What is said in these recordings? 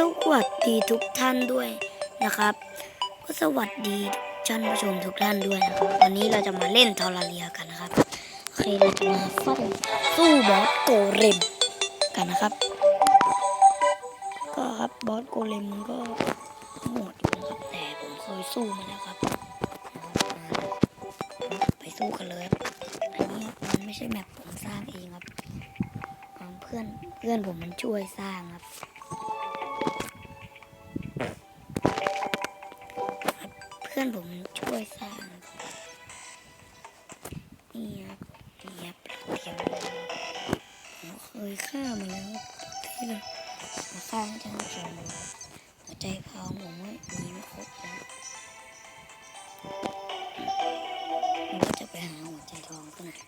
สวัสดีทุกท่านด้วยนะครับ ก็สวัสดีท่านผู้ชมทุกท่านด้วยนะครับ วันนี้เราจะมาเล่นทอร์เรียกันนะครับโอเคเราจะมาฟัดสู้บอสโกเลมกันนะครับ ก็ครับบอสโกเลมมันก็โหดอยู่นะครับแต่ผมเคยสู้มาแล้วครับ ไปสู้กันเลยครับอันนี้มันไม่ใช่แมปผมสร้างเองครับเพื่อนเพื่อนผมมันช่วยสร้างครับ พื่อนผมช่วยสร้างนี่ครับนี่ครับเทียมผมเคยฆ่ามาแล้วที่เราสร้านผู้ชมดูหัวใจพองผมว่ามีไม่ครบนะผมก็จะไปหาหัวใจทองซะหน่อย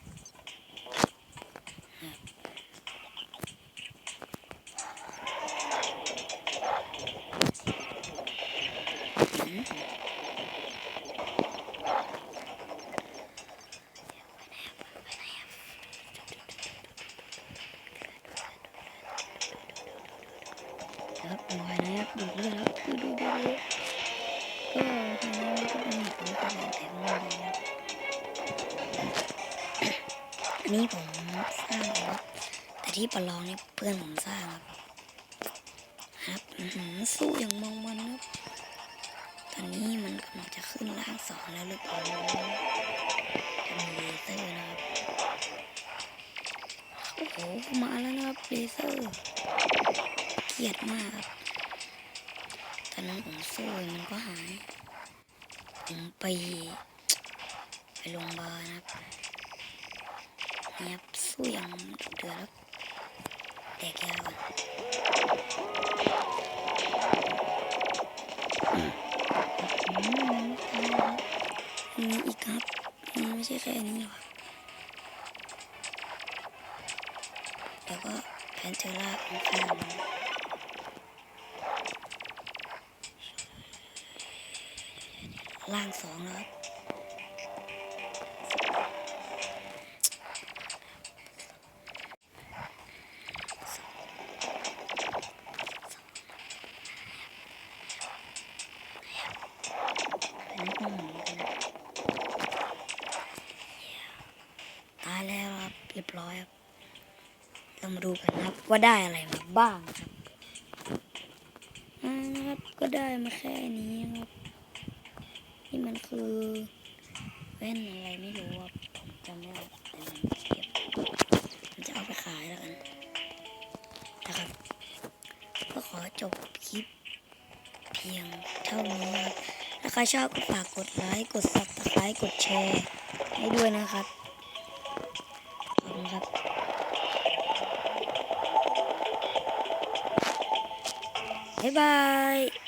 ครับลอยนะครับดูเรื่ครับดูดูดูก็ทางนี้ก็เป็นแบบนี้ก็เป็นแต่งมาเลยครับอันนี้ผมสร้างครับแต่ที่ประลองนี่เพื่อนผมสร้างครับครับสู้อย่างมองมันครับตอนนี้มันกำลังจะขึ้นล่างสองแล้วหรือเปล่าจะมีเลเซอร์นะครับโอ้โหมาแล้วนะครับเลเซอร์ รียดมากครับตอนนั้นผมสู้มันก็หายผมไปไปโรงพยาบาลนะครับเนี่ยครับสู้อย่างเดือดครับแตกยาก่อนอืมมีอีกครับมีไม่ใช่แค่นี้หรอกครับเดี๋ยวก็แพนเทอร่าของข้า ล่างสองแล้วเป็นห้องหมูกันตายแล้วเรียบร้อยครับ เรามาดูกันครับว่าได้อะไรมาบ้างครับอ่านะครับก็ได้มาแค่นี้ครับ คือแว่นอะไรไม่รู้ว่าผมจำไม่ได้แต่มันเก็บมันจะเอาไปขายแล้วกันนะครับ ก็ขอจบคลิปเพียงเท่านี้ครับถ้าใครชอบก็ฝากกดไลค์กดซับสไครต์กดแชร์ให้ด้วยนะครับ ขอบคุณครับบ๊ายบาย